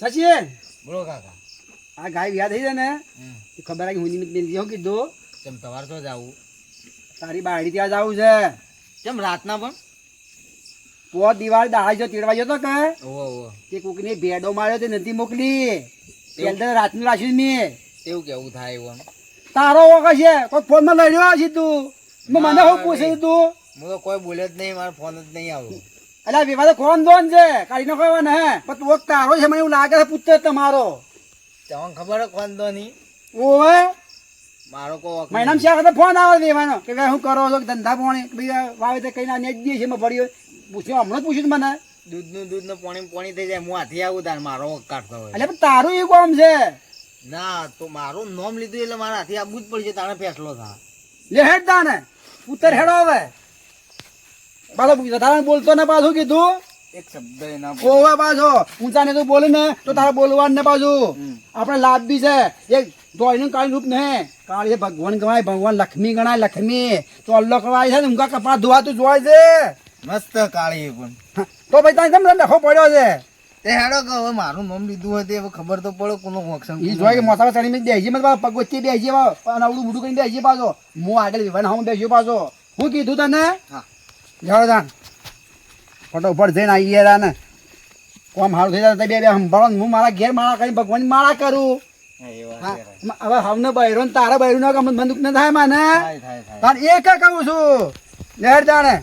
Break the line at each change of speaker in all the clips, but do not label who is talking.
સચિન!
બોલો કાકા.
આ ગાય વ્યા થઈ છે ને એ ખબર આવી હું નિમિત્ત મેં કીધું?
કેમ તમારે તો જવું.
તારી બાયડી ત્યાં જવું છે.
કેમ રાતના પણ?
પોત દિવાળી દાડા જો તેડવા જતો કે?
ઓહો
તે કોકની ભેડો માર્યો તે નથી મોકલી. પેલા રાતનું રાખ્યું મેં.
એવું કેવું થાય એવું
તારો વખત છે કોઈ ફોનમાં લડ્યો છે તું? મને હું પૂછે તું?
હું તો કોઈ બોલે જ નહીં મારો ફોન જ નહીં આવ્યો
અલ્યા વિવાદ કોણ દોન છે? કાઢી નાખો ને પણ તું વખત તારો છે મને એવું લાગે છે પુત્ર તમારો.
તમને ખબર કોણ તો નહીં
ઓવે.
મારો કો મહિના
મહિનામાં ચાર ફોન આવે દેવાનો કે ભાઈ હું કરો છો ધંધા પોણી બીજા વાવે કઈ ના નેજ દે છે એમાં ભર્યો. પૂછ્યું હમણાં જ પૂછ્યું તું મને.
દૂધનું દૂધનું પાણી પાણી થઈ જાય હું હાથી આવું તાર મારો કાઢતો હોય.
એટલે તારું એ કોમ છે.
ના તો મારું નામ લીધું એટલે મારા હાથી આવવું જ પડશે તારે ફેસલો થા.
લે હેડ તાને ને પુત્ર હેડો હવે. પાછો વધારે બોલતો ને પાછું કીધું?
એક શબ્દ એના
ઓવે પાછો. ઊંચા ને તું બોલે ને તો તારે બોલવાનું ને પાછું. આપણે લાભ બી છે. એક દોડીનું કાળી રૂપ ને. કાળી ભગવાન ગણાય ભગવાન લક્ષ્મી ગણાય લક્ષ્મી. તો અલ્લો કવાય છે ને ઊંઘા કપા ધોવાતું જોવાય છે.
મસ્ત કાળી પણ.
તો ભાઈ તારે કેમ લખો પડ્યો છે?
તે હેડો કે હવે મારું નામ લીધું હતું હવે ખબર તો પડે કોનો વક્ષણ
ઈ જોઈ કે મોસાવા ચડી મેં બેસી મત પગવતી બેસી અને આવડું બુડું કરીને બેસી પાછો. હું આગળ વિવાન હું બેસ્યો પાછો. હું કીધું તને?
હા.
જાઓ તા ફટોફટ જઈને આવી ગયા ને કોમ હારું થઈ જાય બે બે સંભાળો હું મારા ઘેર માળા કરી ભગવાન માળા કરું. હવે હવને બહેરો ને તારા બૈરું ના ગમે બંદૂક ન થાય મને? તાર એક કહું છું. લહેર જાણે.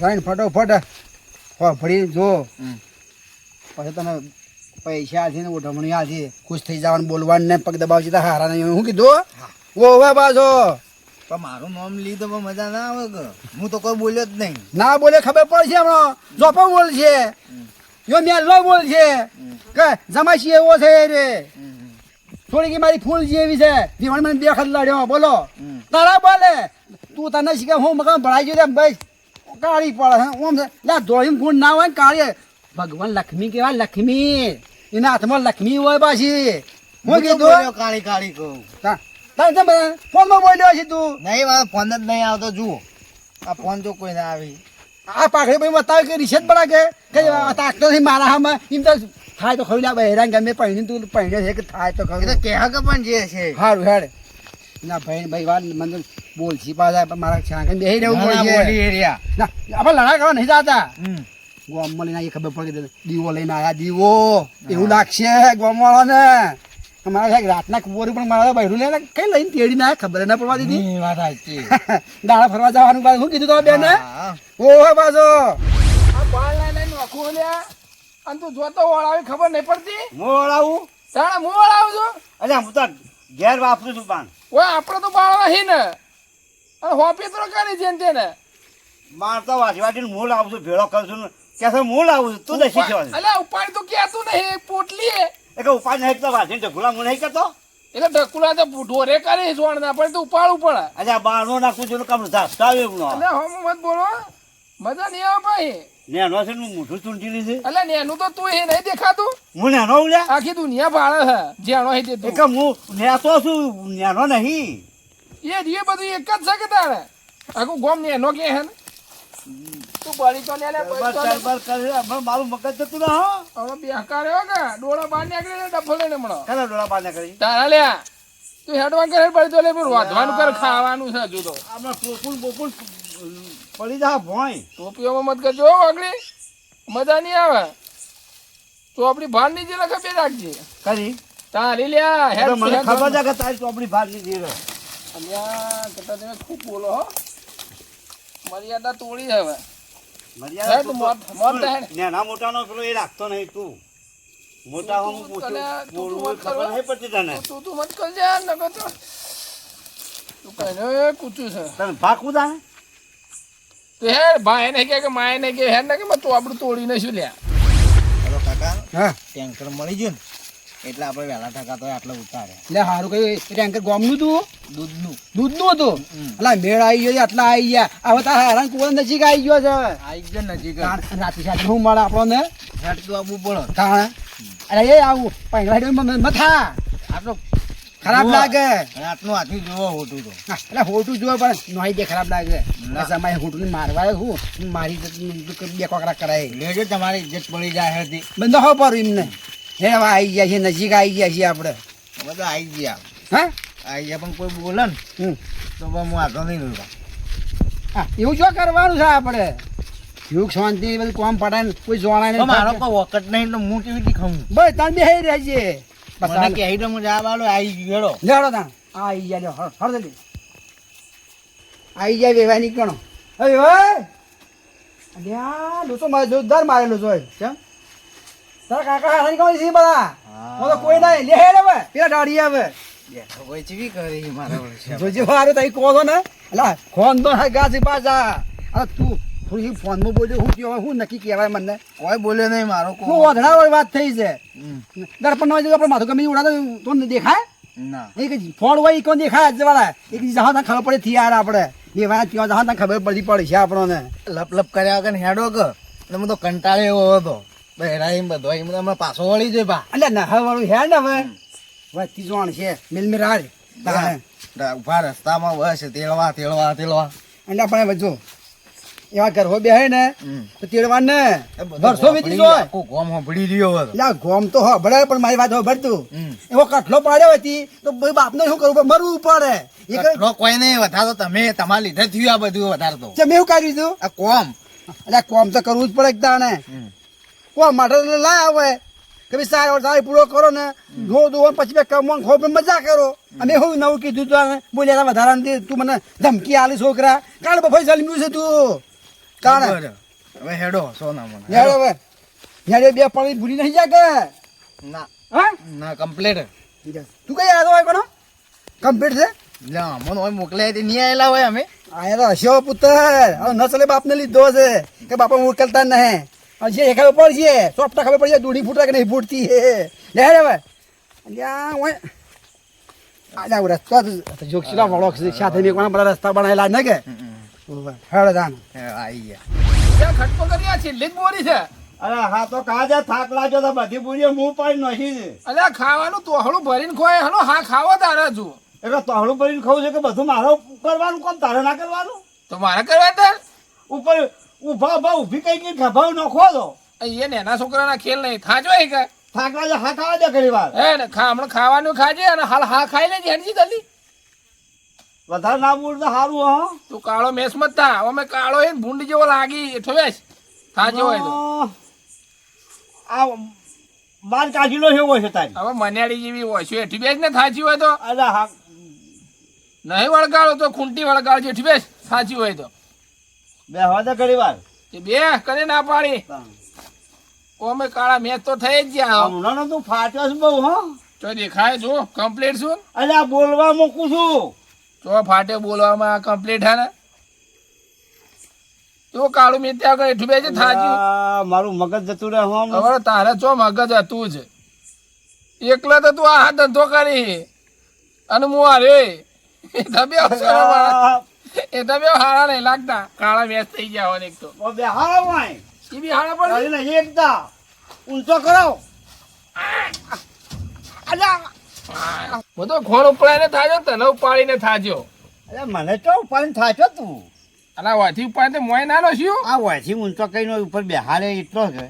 જઈને ફટોફટ ફરી જો. પછી તને પૈસા આલથી ને ઓઢમણી આલથી ખુશ થઈ જવાનું બોલવાનું ને પગ દબાવશે તો હારા નહીં હું કીધું? ઓવે પાછો.
પણ મારું નામ લીધું પણ મજા ના આવે કે હું તો કોઈ બોલ્યો જ નહીં.
ના બોલે ખબર પડશે હમણાં. જોપો બોલ છે યો મેલો બોલ છે કે જમાશી એવો છે રે. થોડી કે મારી ફૂલ જેવી છે. જીવન મને બે વખત લડ્યો. બોલો. તારા બોલે. તું તને શીખે હું મકાન ભરાઈ ગયો ભાઈ કાળી પડે ઓમ છે. લા ધોળીમ ગુણ ના હોય ને કાળી ભગવાન લક્ષ્મી કેવા લક્ષ્મી. એના હાથમાં લક્ષ્મી હોય પાછી. હું કીધું?
કાળી કાળી કહું.
તા- કેમ બધા? ફોનમાં બોલ્યો છે તું.
નહીં મારો ફોન જ નહીં આવતો જુઓ. આ ફોન જો કોઈ ના આવી.
આ પાખડી ભાઈ બતાવે કે રિસેટ બના કે? કે આ તાકતો નહીં મારા હામાં એમ તો થાય તો ખરી લા હેરાન ગમે પહેણી તું પહેણ્યો છે કે થાય તો
એ તો
ખરું
કહે કે પણ જે છે.
સારું હેડ. ના ભાઈ ભાઈ વાત મને બોલ છી પાછા મારા છાંકે બેસી રહેવું
પડે ના, બોલી એરિયા
ના આપણે લડાઈ કરવા નહીં જતા. ગોમ લઈને ખબર પડી દીવો લઈને આયા. દીવો. એવું લાગશે ગોમવાળાને અમારા સાહેબ રાતના કુંવરું પણ મારા બહેરું લઈને કઈ લઈને તેડીને આયા ખબર ના પડવા દીધી?
વાત સાચી.
દાડા ફરવા જવાનું પાછું શું કીધું તો બેન? ઓહો પાછો.
આ બાળ લઈ લઈને નોખું લ્યા. અને તું જોતો વળાવી ખબર નહીં પડતી.
હું વળાવું?
તાણે હું છું?
અલ્યા હું તો ઘેર વાપરું છું પાન
ઓય આપણે તો બાળ નહીં ને. અને હોપી તો કરી છે ને માર
તો વાટી વાટીને મૂળ લાવું છું ભેળો કરું છું કે છે હું લાવું છું? તું દસી થયો
અલ્યા ઉપાડી તો તું નહીં પોટલી એ.
ઉપાડ નહીં તો વાટીને ઢગલા હું નહીં કરતો.
એટલે ઢકુલા તો ઢોરે કરે સોણ ના પડે તો ઉપાડવું પડે
અલ્યા બારનો નાખું છું કામ ધાસકાવે એવું
એટલે હમ મત બોલો મજા નહીં આવે ભાઈ.
નેનો છે ને હું મોઢું ચૂંટી લીધું.
એટલે નેનું તો તું એ નહીં દેખાતું?
હું નેનો ઉલ્યા
આખી દુનિયા ભાળે છે જેનો હે તે
એ
તું
કે હું નેતો છું નેનો નહીં.
એ એ બધું એક જ છે કે તારે? આખું ગોમ નેનો કે હે ને? તું બળી તો લે તો
મારું મગજ જતું ના હો.
હવે બે હકાર્યો કે? ડોળા બહાર નીકળી ડફો લઈને હમણાં.
કને ડોળા પાને કરી
તારા લ્યા તું હેડવાન કરે પડી તો લે પેલું વાંધવાનું કર ખાવાનું છે હજુ તો.
આમાં ટોપુલ બોપુલ પડી જા ભોય.
ટોપીઓમાં મત કરજો આગળી મજા નહીં આવે. ચોપડી ભાર નીચે લખે બે રાખજે.
કરી?
તારી લ્યા હેડ
મને ખબર છે કે તારી ચોપડી ભાગ લીધી છે.
અલ્યા કરતા તમે ખૂબ બોલો હો. મર્યાદા તોડી હવે.
નેના મોટાનો પેલો એ રાખતો નહીં તું. મોટા હું
તું- તને- તું-
બોલવું
મત
ખબર નહીં પડતી તને.
તું તું મત કરજે તો તું કહે કૂચું છે.
તને ભાગ કુદા ને?
તો હેડ ભાઈ ને કે માય ને કે ને કે મેં આપણું તોડીને શું લ્યા?
હેલો કાકા
હા.
ટેન્કર મળી ગયું ને? એટલે આપણે વહેલા ટકા તો આટલો ઉતારે.
એટલે સારું કઈ ટેન્કર ગોમનું તું
દૂધનું.
દૂધનું હતું. એટલે મેળ આવી ગયો આટલા આવી ગયા. હવે તારા હેરાન કુવા નજીક આવી ગયો છે.
આવી ગયો નજીક.
રાતે સાથે શું મળે આપણને?
હેડ તું આવવું પડે.
તાણ? અરે એ આવું પહેલા મથા
આટલો
ખરાબ લાગે.
રાતનું હાથું જોવો હોતું તો.
એટલે હોટું જોવો પણ નોઈ દે ખરાબ લાગે.
ના.
સમય હોટું મારવા હું. મારી બે કોકરા કરાય.
લેજો તમારી ઇજ્જત પડી જાય હતી
બંધ હો પર એમને. હે હવે આવી ગયા છે નજીક આવી ગયા છીએ આપણે.
બધા આવી ગયા.
હા?
આવી ગયા પણ કોઈ બોલે ને. તો હું આગળ નહીં
હા, એવું શું કરવાનું છે આપણે? યુગ શાંતિ બધું કોમ પડાય ને કોઈ જોડાય
નહીં. મારો કોઈ વખત નહીં તો હું કેવી રીતે ખાઉં?
બસ તાર બે રહેજે.
મને કહી દો હું જવાબ આલો આવી ગયો
લેડો તાણ. આવી ગયા લ્યો હળ હળ જલ્દી. આવી જાય વેવાય નીકળો. હવે અલ્યા લોચો જોરદાર મારેલો છે કેમ? તારા કાકા હાથની કોણ છે બધા હું. તો કોઈ નહીં લે હેડ હવે. પેલા દાડી આવે.
બેઠો કોઈ ચીવી કરી મારા
જોજે વારે તઈ છો ને? અલા ફોન તો હા ગાજી પાછા. અરે તું થોડી ફોનમાં બોલ્યો હું કહેવાય હું નક્કી કહેવાય મને.
કોઈ બોલે નહીં મારો
હું
કોઈ
વધડા વાળી વાત થઈ છે. દર્પણમાં આપણે માથું ગમે ઉડાતો તો દેખાય?
ના.
એક ફોન હોય કોણ દેખાય જ વાળા? એક દી જहाँ ખબર પડે થી યાર આપણે. એ વાત ત્યાં જहाँ ખબર પડી પડી છે આપણને.
લપ લપ કર્યા વગર હેડો કે એટલે હું તો કંટાળે એવો હતો. બહેરા એમ બધો. એમ તો પાછો વળી જાય બા.
એટલે વાળું હે ને હવે? જોણ છે.
ઊભા રસ્તામાં બસ તેડવા તેડવા તેડવા.
એટલે આપણે જો એવા ઘર બે ને તો તેડવા ને. વર્ષો વીતી
હોભળી ગોમ હોભળી રહ્યો હતો
એટલે ગોમ તો હો પણ મારી વાત હો એવો કઠલો પાડ્યો હતી તો બાપ બાપને શું કરવું? મરવું પડે. કોઈ
નહીં વધારો તમે તમારા લીધે થયું આ બધું વધારે તો.
ચમ એવું કર્યું તું
આ કોમ.
એટલે કોમ તો કરવું જ પડે એકદા દાણે. કોમ માટે લાય આવે કે ભાઈ સારો સારી પૂરો કરો ને. ધો ધો પછી બે કમવા ખો પણ મજા કરો. અમે હું નવું કીધું તું બોલ્યા વધારા વધારાની તું મને ધમકી આલી છોકરા. કાળ બફાઈ જલમ્યું છે તું. કાળ.
હવે હેડો સોના મને
હેડો. હવે. યાર બે પાણી ભૂલી નહીં જાગે
ના.
હા?
ના કમ્પ્લીટ
તું કઈ આવ્યો હોય કોનો? કમ્પ્લીટ છે?
ના મને હોય મોકલ્યા તે નહીં આવેલા હોય અમે.
આયા તો હસ્યો પુત્ર. હવે ન ચલે બાપને લીધો છે. કે બાપા મોકલતા નહીં. જે ખબર પડશે સોપટા ખબર પડશે દૂધી ફૂટે કે નહીં ફૂટતી હે. લે રે ભાઈ ત્યાં હોય આજા ઉરા. તો જોક્ષીલા વળો સાથે મેં કોણ બધા રસ્તા બનાવેલા ને કે? હેડો દાન
હે, આઈ ગયા.
ત્યાં ખટકો કરી આ છેલ્લી બોરી છે.
અરે હા તો કાજે થાક લાગ્યો તો બધી પૂરી મું પાડી નહીં
અલ્યા ખાવાનું તોહળું ભરીને ખોય હલો હા ખાવો તારે તું
એટલે તોહળું ભરીને ખાવું છે કે બધું મારો કરવાનું કોણ તારે ના કરવાનું?
તો મારે કરવા તાર?
ઉપર ઊભા ઊભા ઊભી કઈ કઈ ગભાવ નાખો તો
એ એના છોકરાના ખેલ નહીં. ખાજો એ કે
થાક હા ખાવા દે ઘણી વાર.
હે ને ખા હમણાં ખાવાનું ખાજે અને હાલ હા ખાઈ લેજે હેડજી જલ્દી.
વધારે ના બોલ તો સારું હા.
તું કાળો મેસ મત થા. અમે કાળો એ ભૂંડ જેવો લાગી. એઠો બેસ. થાજો હોય તો.
આ બાર કાઢીલો એવો છે તારી.
હવે મન્યાળી જેવી હોય છે. એઠી બેસ ને થાચી હોય તો.
અરે હા.
નહીં વળગાડો તો ખૂંટી વળગાડજો. એઠી બેસ. સાચી હોય તો.
બે હવા દે વાર.
એ બે કરી ના પાડી. ઓમે કાળા મેચ તો થઈ જ ગયા
હમણાં તું ફાટ્યો છે બહુ હા.
તો દેખાય જો કમ્પ્લીટ છું
આ બોલવા મૂકું છું.
તો ફાટે બોલવામાં કમ્પ્લીટ હે ને? તો કાળું મેં ત્યાં આગળ એઠું બેસે થાચ્યું.
મારું મગજ જતું રહે હું.
હવે તારે ચો મગજ હતું જ. એકલા તો તું આ ધંધો કરી. અને હું આ રે.
ધબ્યા
એ તો બે હારા નહીં લાગતા. કાળા મેચ થઈ ગયા હોય એક તો.
બે હારા વાય
એ બી હારા પણ
નહીં એકતા. ઊંચો કરો.
બધો ખોણ ઉપાડીને થાજો તને ઉપાડીને થાજો.
અરે મને તો ઉપાડીને થાજો તું.
અલા વાથી ઉપાડીને મોય નાનો છું
આ વાથી ઊંચો કહીને ઉપર બેહારે એટલો છે.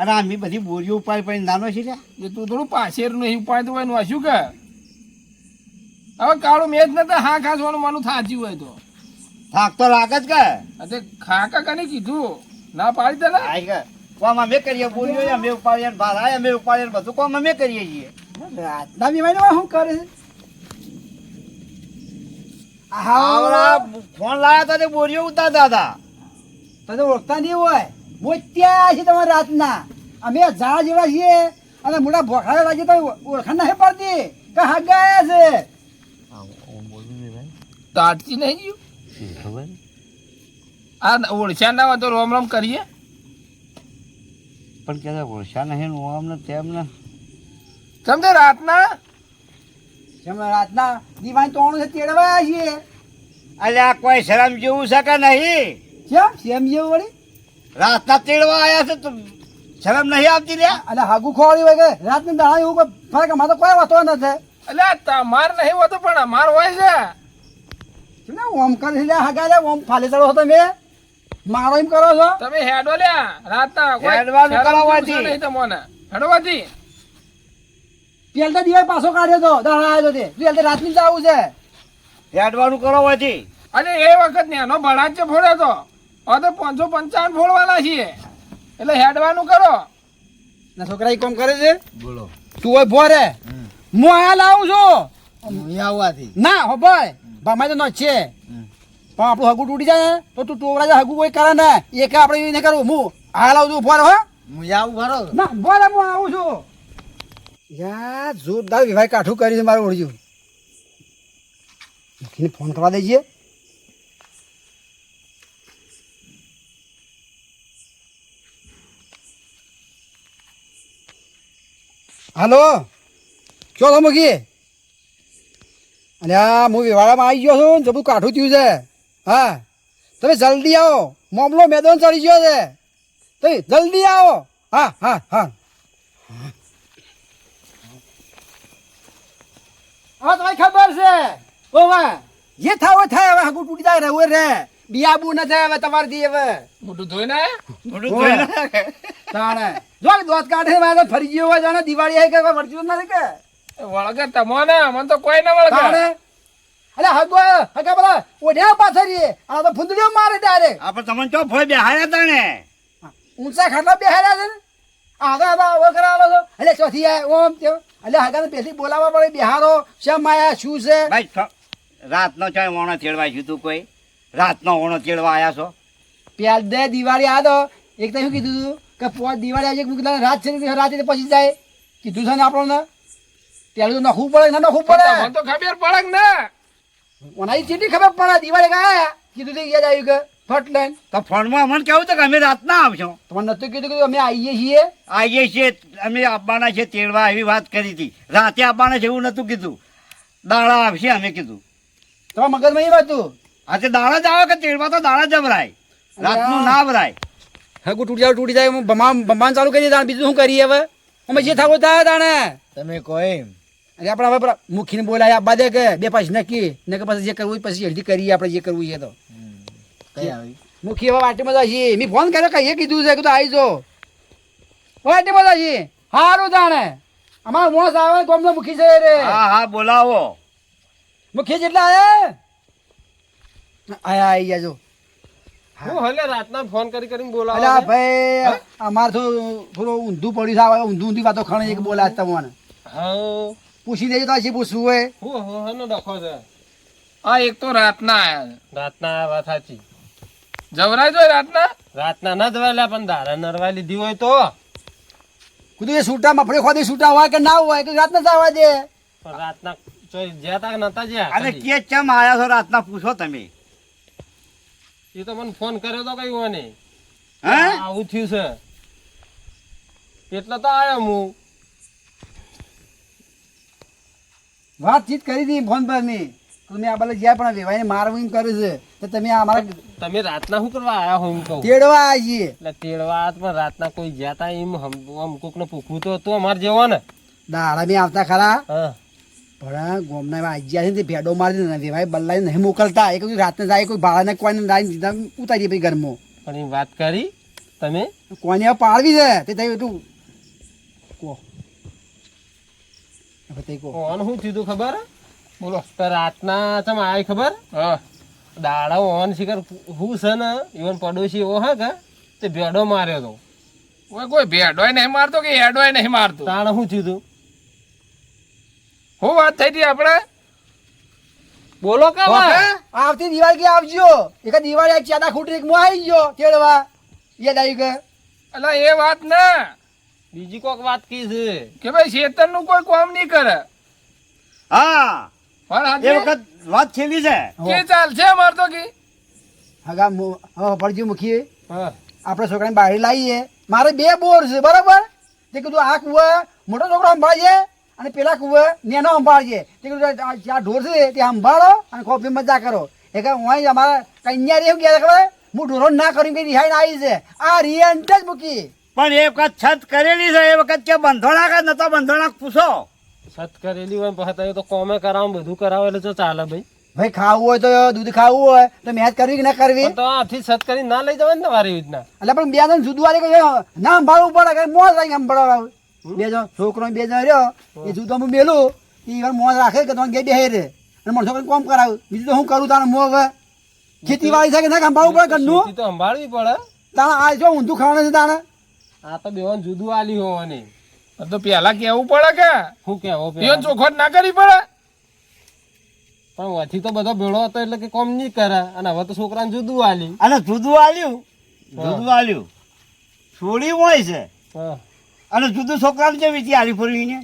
અરે આમી બધી બોરીઓ ઉપાડી પડી નાનો છે.
તું થોડું પાછેરું નહીં ઉપાડતું હોયનું શું કે હવે કાળું મેચ ને તો હા ખાસવાનું માનું થાચ્યું હોય તો.
થાક તો લાગે જ કે.
અરે ખાકા કને કીધું? ના પાડી દે ને.
આઈ કે કોમ અમે કરીએ બોરીઓ અમે ઉપાડીએ ને ભાર અમે ઉપાડીએ ને બધું કોમ અમે કરીએ છીએ.
રાતના બીમારી શું કરે છે?
ફોન લાયા તો તે બોરીઓ ઉતારતા હતા
તમે ઓળખતા નહીં હોય. મોત્યા છે તમારે રાતના. અમે ઝાડ જેવા છીએ. અને મોટા ભોખડા લાગીએ તો ઓળખાણ હે પડતી. કે હા ગયા છે
તાટતી નહીં ગયું? આ ઓળખ્યા ના હોય તો રોમ રોમ કરીએ.
પણ કે ઓળશા નહીં રોમ ને તેમ ને?
સમજે રાતના?
સમજે રાતના? દીવાન તોણું છે તેડવા છીએ.
અલ્યા કોઈ શરમ જેવું છે કે નહીં?
કેમ? સેમ જેવું વળી?
રાતના તેડવા આવ્યા છે તો શરમ નહીં આવતી રહ્યા
એટલે હાગુ ખોવાળી હોય કે? રાતના દાણા એવું કોઈ ફરક અમારે કોઈ વાતો નથી.
એટલે તમાર નહીં હોતો પણ અમાર હોય છે.
ના ઓમ કરી લે હાગા લે ઓમ ફાલે ચડો હતો મેં મારો એમ કરો છો.
તમે હેડો લ્યા રાતના કોઈ
હેડવાનું કરાવવાથી.
નહીં તમને. હેડોવાથી
પેલતા દિવાળી પાછો કાઢ્યો તો દાડા આવ્યો તે પેલતે રાતની જ આવું છે.
હેડવાનું કરો હોયથી
અને એ વખત નેનો ભડાચ છે ફોડ્યો તો. હવે તો પાંચસો પંચાવન ફોડવાના છીએ. એટલે હેડવાનું કરો.
ના છોકરા એ કામ કરે છે?
બોલો.
તું હોય ભોરે. હું આયા લાવું છું.
હું આવવાથી
ના હો ભાઈ. ભાઈ તો ન છે. પણ આપણું હગું તૂટી જાય તો તું ટોવરા જાય હગું કોઈ કરે ને એક આપણે એને કરું હું હાલ આવું છું ભોરે હો.
હું આવું ખરો
ના ભોરે હું આવું છું. યાર જોરદાર વિભાગ કાઠું કરી છે મારું ઓળજ્યું ફોન કરવા દઈએ હાલો. ચો તો મૂકી અને આ હું વેવાડામાં આવી ગયો છું ને જબરું કાઠું થયું છે. હા. તમે જલ્દી આવો. મામલો મેદાન ચડી ગયો છે. તમે જલ્દી આવો. હા હા હા. હા તમને ખબર છે? ઓવા જે થાવ થાય. હવે હગું તૂટી જાય રહેવું રે બિયાબુ ન થાય હવે તમારે દી હવે.
મોટું ધોઈ ના
તાણે. જો દોત કાઢે મારે ફરી ગયો હોય જાણે દિવાળી આવી કે ના નથી કે?
વળગે તમોને મને તો કોઈ ના વળગે.
અરે હગો હગા બધા ઓઢ્યા પાછળ આ તો ફૂંદડીઓ મારે ડાયરેક્ટ
આપણે તમને ચો ભોય બેહાડ્યા તા ને
ઊંચા ખાટલા બેહાડ્યા છે ને? આગળ આગળ આવો કરાવો છો. એટલે ચોથી આય ઓમ તેમ એટલે હગાને પેલી બોલાવવા પડે બિહારો શેમ આયા શું છે?
ભાઈ રાતનો ચાય ઓણો ચેડવા છું તું કોઈ? રાતનો ઓણો ચેડવા આયા છો?
પ્યાલ દે દિવાળી આ દો એક તો શું કીધું તું? કે પોત દિવાળી આજે કીધું રાત છે રાતે પછી જાય. કીધું છે ને આપણને? પેલું તો નખવું પડે ના નખવું પડે.
મને તો ખબર પડે ને. ના
ઓનાઈ ચીટી ખબર પડે દિવાળી ગયા. કીધું તો યાદ આવ્યું કે? ફટ લઈને
તો ફોનમાં અમને કેવું તો કે અમે રાતના આવશો?
તમારે નતું કીધું કે અમે આવીએ છીએ?
આવીએ છીએ અમે આવવાના છે તેડવા એવી વાત કરી હતી. રાતે આવવાના છે એવું નતું કીધું. દાડા આવશે અમે કીધું.
તમારા મગજમાં એ વાતું હતું
તે દાડા જ આવે કે તેડવા તો દાડા જ ભરાય રાતનું ના ભરાય
હા તૂટી જાય તૂટી જાય હું બમાન બમાન ચાલુ કરી દે બીજું શું કરીએ હવે? અમે જે થવું થાય તાણે
તમે કહો એમ
અરે આપણે હવે મુખીને બોલાય આપવા દે કે બે પછી નક્કી. ને કે પછી જે કરવું પછી જલ્દી કરીએ આપણે જે કરવું છે તો.
કઈ આવી?
મુખી હવે વાટીમાં છે. મેં ફોન કર્યો કહીએ કીધું છે કે તું આવી જો. વાટીમાં બધા છે. સારું તાણે અમારો મોસ આવે ગોમનો મુખી છે રે.
હા હા બોલાવો.
મુખી જેટલા આવે આયા આવી જાજો જો.
હું. હલે રાતના ફોન કરી કરીને બોલાવો
અલ્યા ભાઈ અમારે તો થોડું ઊંધું પડ્યું છે ઊંધું ઊંધી વાતો ખણે એક બોલા તમને.
હા.
પૂછી દેજો તો શું પૂછવું હોય.
હું હું હનો ડખો છે. આ એક તો રાતના આયા છે.
રાતના આ વાત સાચી.
જવરાય જો રાતના?
રાતના ના જવાયેલા પણ ધારા નરવા લીધી હોય તો.
કીધું એ છૂટા મફળી ખોદી છૂટા હોય કે ના હોય કે રાત ના જવા દે.
પણ રાતના ચોઈ જ્યાં તા નતા જ્યાં અરે.
કે ચમ આયા છો રાતના પૂછો તમે.
એ તો મને ફોન કર્યો તો કઈ હોય નહીં.
હે?
આવું થયું છે. એટલે તો આયો હું.
વાતચીત કરી હતી ફોન પરની તમે આ બધા જ્યાં પણ વેવાઈને મારવું એમ કરે છે તો તમે આ અમારા
તમે રાતના શું કરવા આયા હો કહું?
તેડવા આવીએ
એટલે તેડવા પણ રાતના કોઈ ગયા તા એમ હમ- આમ કોકને પૂછવું તો હતું અમારે જેવો ને
દાડા બી આવતા ખરા. પણ ગોમના એવા આज्યા છે ને તે ભેડો મારી દે ને વેવાઈ બલ્લાઈ નહીં મોકલતા. એ કોઈ રાતને જાય કોઈ ભાડાને કોઈને લાઈને સીધા ઉતારીએ પછી ઘરમાં.
પણ એ વાત કરી તમે?
હવે પાડવી છે તે એટલું તે. કહો
ઓન શું થયું ખબર?
બોલો.
રાતના ચમ આય ખબર? દાડા ઓન શિખર હું છે ને ઈવન પડોશી એવો હા કે તે ભેડો માર્યો તો.
ઓય કોઈ ભેડોય નહીં મારતો કે હેડોય નહીં મારતો?
તાણ શું થયું તું?
હું વાત થઈ હતી આપણે?
બોલો કે?
આવતી દિવાળી કે આવજો? એક દિવાળી આ ચાદા ખૂટી એક મો આવી ગયો તેડવા. યાદ આવ્યું કે?
એટલે એ વાત ના.
બીજી કોક વાત કી છે?
કે ભાઈ શેતરનું કોઈ કામ નહીં કરે.
હા
પણ
એ વખત વાત છેલી છે.
કે ચાલશે અમાર તો કી?
હગા પડજો મૂકીએ
હા.
આપણે છોકરાને બહાર લાવીએ. મારે બે બોર છે બરાબર? તે કીધું આ કુવા મોટો છોકરો સંભાળજે અને પેલા કુવા નેનો સંભાળજે. તે કીધું આ જ્યાં ઢોર છે તે સંભાળો અને કોફી મજા કરો. એ કે હું અમારા કન્યા રે કહે ખબર? હું ઢોરો ના કર્યું કે રિહાઈને આવી છે. આ રિયન્ટ જ મૂકી
પણ એ વખત છત કરેલી છે એ વખત કે બંધોણા કે નતો બંધોણા પૂછો.
છત કરેલી હોય પછી તો કોમે કરાવ બધું કરાવ એટલે તો ચાલે ભાઈ.
ભાઈ ખાવું હોય તો દૂધ ખાવું હોય તો મહેનત કરવી કે ના કરવી?
તો આથી છત કરી ના લઈ જવાય ને તમારી રીતના.
એટલે પણ બે જણ જુદું વાળી કે ના સંભાળવું પડે કે મોજ આવી. સંભાળવા બે જણ છોકરો બે જણ રહ્યો એ જુદો હું મેલું એ વાર મોજ રાખે કે તમારે ગેડી હે રે અને મને છોકરાને કોમ કરાવું. બીજું તો હું કરું તારે મોં હવે? ખેતીવાડી છે કે ના સંભાળવું પડે ઘરનું?
તો સંભાળવી પડે.
તાણે આ જો ઊંધું ખાવાનું છે તાણે
આ તો બેવાન જુદું આલી હોવાની.
આ તો પેલા કેવું પડે કે?
શું કેવો
ઈવન ચોખવટ ના કરી પડે?
પણ વથી તો બધો ભેળો હતો એટલે કે કોમ નહીં કરે. અને હવે તો છોકરાને જુદું આલી.
અને જુદું આલ્યું? જુદું આલ્યું. છોડી હોય છે. અને જુદું છોકરાને કેવી રીતે આલી ફરવીને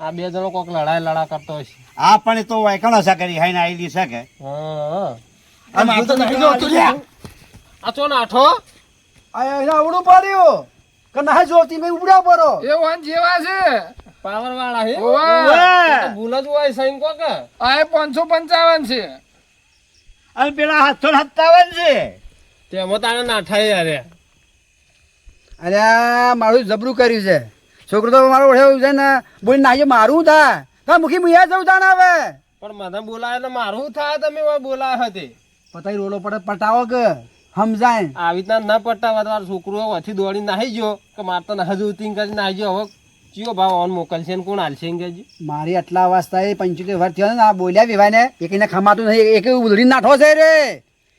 આ બે જણો કોક લડાઈ લડા કરતો હોય છે.
હા પણ એ તો વાયકણ છે કરી હાઈને આવેલી છે કે?
હા.
આ તો નહીં જોતું લ્યા.
આ ચો નાઠો
આ એને અવળું પડ્યું. કે ના જોતી મેં ઉપડ્યા પરો.
એ વન જેવા છે.
પાવર વાળા હે?
ઓવે.
ભૂલ જ હોય સાઈન કો કે
આ એ પાંચસો પંચાવન છે.
અને પેલા ને છે.
તેમાં તારે નાઠા યાર
અરે આ મારું જબરું કર્યું છે. છોકરો તો મારો છે ને બોલી નાઈએ મારું થાય ના મુખી મુયા જવું તાને હવે
પણ મને બોલાય એટલે મારું થાય તમે બોલાય હતી.
પતાઈ રોલો પડે પટાવો કે. સમજાય.
આવી રીતના ના પડતા વાર છોકરો વથી દોડી નાહી ગયો કે મારે તો હજુ ઉતીન કરી નાહી ગયો. હવે ચિયો ભાવ ઓન મોકલશે ને કોણ હાલશે કે
મારી આટલા અવાજ થાય પંચોતેર વર્ષ થયો ને આ બોલ્યા ને એકને ખમાતું નહીં એક ઉધડી નાઠો છે રે.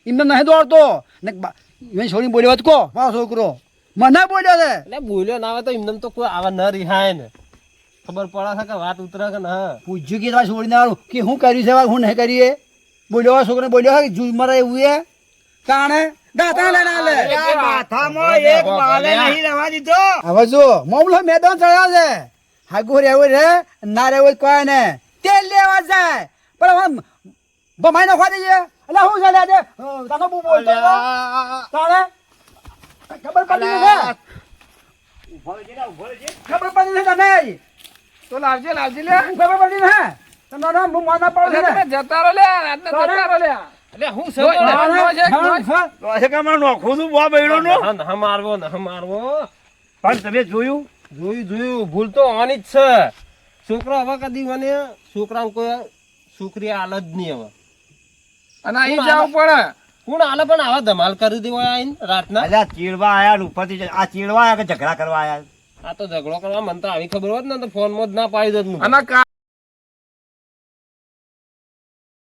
એમને નહીં દોડતો. ને મેં છોડી બોલ્યો હોત કો મારો છોકરો. મને બોલ્યો છે.
એટલે બોલ્યો ના આવે તો એમને તો કોઈ આવા ન રિહાય ને. ખબર પડે છે કે વાત ઉતરે કે ના.
પૂછ્યું કે તમારે છોડીને વાળું કે હું કર્યું છે હું નહીં કરીએ? બોલ્યો છોકરાને બોલ્યો કે જૂજ મરે એવું એ? કાણે? દાતા લે ના લે.
આ માથામાં એક બાલે નહીં રહેવા દીધો.
હવે જો મામલો મેદાન ચડ્યા છે. હાગુ રહેવું રે ના રહેવું કોઈ ને તેલ લેવા જાય. પણ હવે બમાઈ નાખવા દઈએ. એટલે હું છે લે દે તાનો બહુ બોલતો. તાણે? ખબર પડી છે? ખબર પડી છે તને?
તો લાવજે લાવજે લે.
ખબર પડી ને તને માના પડે
જતા રહો લે જતા રહો લે.
એટલે હું
જો,
સમજો
ના,
ને.
ના, છે,
હા, હા.
તો હશે કે અમારે નોખું છું બુઆ બૈરોનું.
હા, હા મારવો હા મારવો.
પણ તમે જોયું?
જોયું જોયું ભૂલ તો આની જ છે. છોકરો હવે કદી મને છોકરાને કોઈ છોકરી આલ જ નહીં હવે.
અને અહીં જવું પડે.
કોણ આલે પણ આવા ધમાલ કરી આઈને રાતના?
અલ્યા ચીડવા આયા ને ઉપરથી આ ચીડવા આયા કે ઝઘડા કરવા આયા?
આ તો ઝઘડો કરવા મને તો આવી ખબર હોત ને તો ફોનમાં જ ના પાડી દોત
અને કા